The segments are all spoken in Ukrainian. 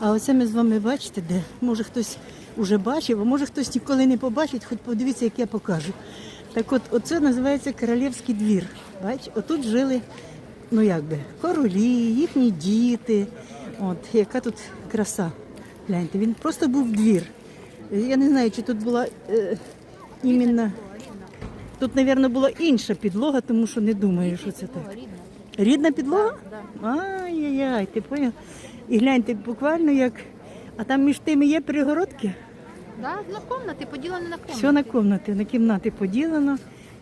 А оце ми з вами бачите, де може хтось вже бачив, а може хтось ніколи не побачить, хоч подивіться, як я покажу. Так от, оце називається Королівський двір. Бач, отут жили, ну як би, королі, їхні діти. От, яка тут краса. Гляньте, він просто був двір. Я не знаю, чи тут була е, іменно. Тут, мабуть, була інша підлога, тому що не думаю, що це так. Рідна підлога? Ай-яй-яй, ти поняв? І гляньте, буквально як. А там між тими є перегородки. Да, на комнати, поділені на комнати. Все на кімнати, на кімнати поділено.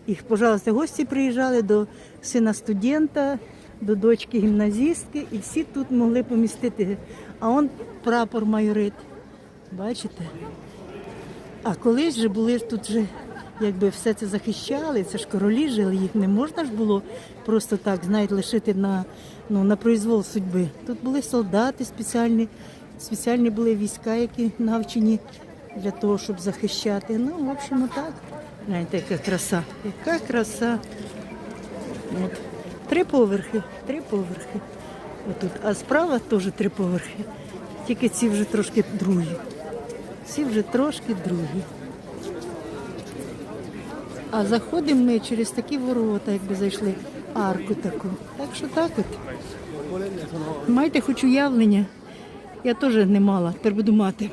Їх, пожалуйста, гості приїжджали до сина студента, до дочки гімназістки, і всі тут могли помістити. А он прапор майорит. Бачите? А колись же були тут же, якби все це захищали, це ж королі жили, їх не можна ж було просто так, знаєте, лишити на, ну, на произвол судьби. Тут були солдати спеціальні, спеціальні були війська, які навчені для того, щоб захищати. Ну, в общем, так. Гляньте, яка краса. Яка краса. От. Три поверхи, три поверхи. Отут. А справа теж три поверхи. Тільки ці вже трошки другі. Ці вже трошки другі. А заходимо ми через такі ворота, якби зайшли, арку таку. Так що так от. Майте хоч уявлення. Я теж не мала, тепер буду мати.